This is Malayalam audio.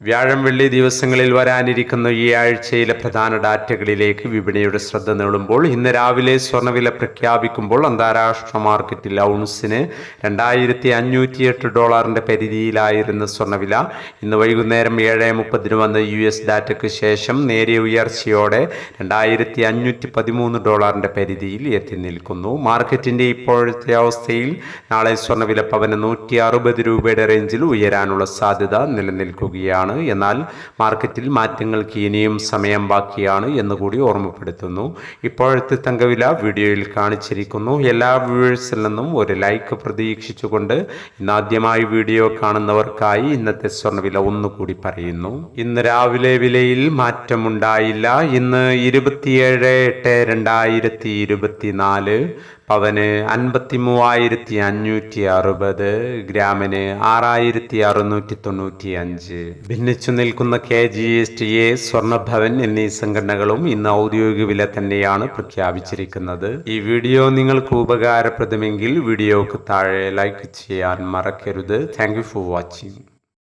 വ്യാഴം വെള്ളി ദിവസങ്ങളിൽ വരാനിരിക്കുന്ന ഈ ആഴ്ചയിലെ പ്രധാന ഡാറ്റകളിലേക്ക് വിപണിയുടെ ശ്രദ്ധ നേടുമ്പോൾ ഇന്ന് രാവിലെ സ്വർണവില പ്രഖ്യാപിക്കുമ്പോൾ അന്താരാഷ്ട്ര മാർക്കറ്റിൽ ഔൺസിന് രണ്ടായിരത്തി അഞ്ഞൂറ്റി എട്ട് ഡോളറിന്റെ പരിധിയിലായിരുന്ന സ്വർണവില ഇന്ന് വൈകുന്നേരം ഏഴ് മുപ്പതിന് വന്ന യു എസ് ഡാറ്റയ്ക്ക് ശേഷം നേരിയ ഉയർച്ചയോടെ രണ്ടായിരത്തി അഞ്ഞൂറ്റി പതിമൂന്ന് ഡോളറിന്റെ പരിധിയിൽ എത്തി നിൽക്കുന്നു. മാർക്കറ്റിന്റെ ഇപ്പോഴത്തെ അവസ്ഥയിൽ നാളെ സ്വർണവില പവന് നൂറ്റി അറുപത് രൂപയുടെ റേഞ്ചിൽ ഉയരാനുള്ള സാധ്യത നിലനിൽക്കുകയാണ്. എന്നാൽ മാർക്കറ്റിൽ മാറ്റങ്ങൾക്ക് ഇനിയും സമയം ബാക്കിയാണ് എന്നുകൂടി ഓർമ്മപ്പെടുത്തുന്നു. ഇപ്പോഴത്തെ തങ്കവില വീഡിയോയിൽ കാണിച്ചിരിക്കുന്നു. എല്ലാ വ്യൂവേഴ്സിൽ നിന്നും ഒരു ലൈക്ക് പ്രതീക്ഷിച്ചുകൊണ്ട് ഇന്നാദ്യമായി വീഡിയോ കാണുന്നവർക്കായി ഇന്നത്തെ സ്വർണവില ഒന്നുകൂടി പറയുന്നു. ഇന്ന് രാവിലെ വിലയിൽ മാറ്റമുണ്ടായില്ല. ഇന്ന് ഇരുപത്തിയേഴ് എട്ട് രണ്ടായിരത്തി ഇരുപത്തിനാല്. പവന് അൻപത്തി മൂവായിരത്തി അഞ്ഞൂറ്റി അറുപത് ഗ്രാമിന് ആറായിരത്തി അറുന്നൂറ്റി തൊണ്ണൂറ്റി അഞ്ച് ഭിന്നിച്ചു നിൽക്കുന്ന K G S T A Swarnabhavan എന്നീ സംഘടനകളും ഇന്ന് ഔദ്യോഗിക വില തന്നെയാണ് പ്രഖ്യാപിച്ചിരിക്കുന്നത്. ഈ വീഡിയോ നിങ്ങൾക്ക് ഉപകാരപ്രദമെങ്കിൽ വീഡിയോക്ക് താഴെ ലൈക്ക് ചെയ്യാൻ മറക്കരുത്. Thank for watching